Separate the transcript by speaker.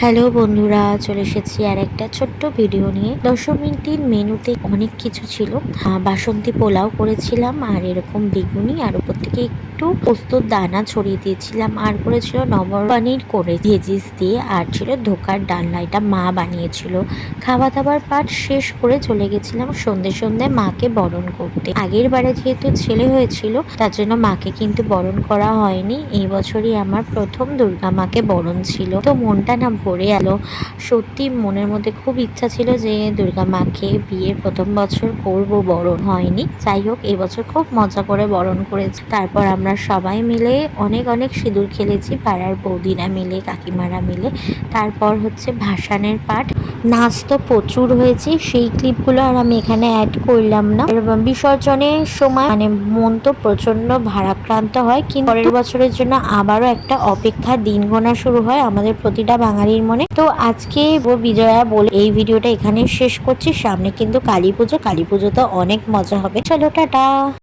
Speaker 1: Hello বন্ধুরা, চলে এসেছি আর একটা ছোট্ট ভিডিও নিয়ে। দশমীটির মেনুতে অনেক কিছু ছিল। বাসন্তী পোলাও করেছিলাম আর এরকম বেগুনি আর উপর থেকে একটু পোস্তর দানা ছড়িয়ে দিয়েছিলাম, আর করেছিল নবর পানির করে ভেজিস দিয়ে, আর ছিল ধোকার ডালনা। এটা মা বানিয়েছিল। খাওয়া দাওয়ার পাঠ শেষ করে চলে গেছিলাম সন্ধে সন্ধে মাকে বরণ করতে। আগের বারে যেহেতু ছেলে হয়েছিল, তার জন্য মাকে কিন্তু বরণ করা হয়নি। এই বছরই আমার প্রথম দুর্গা মাকে বরণ ছিল। তো মনটা না ভরে এলো সত্যি মনের মধ্যে খুব ইচ্ছা ছিল যে দুর্গা মাকে বিয়ের প্রথম বছর করব, বরণ হয়নি। যাই হোক এবছর খুব মজা করে বরণ করেছি। তারপর আমরা সবাই মিলে অনেক অনেক সিঁদুর খেলেছি, পাড়ার বৌদিরা মিলে, কাকিমারা মিলে। তারপর হচ্ছে ভাসানের পাঠ। নাচ তো প্রচুর হয়েছে, সেই ক্লিপগুলো আর আমি এখানে অ্যাড করলাম না। বিসর্জনের সময় মানে মন তো প্রচণ্ড ভারাক্রান্ত হয়, কিন্তু পরের বছরের জন্য আবারও একটা অপেক্ষা দিন গোনা শুরু হয় আমাদের প্রতিটা বাঙালির মনে। তো আজকে বিজয়া বলে এই ভিডিওটা এখানে শেষ করছি। সামনে কিন্তু কালী পুজো কালী পুজো তো অনেক মজা হবে। চলো, টাটা!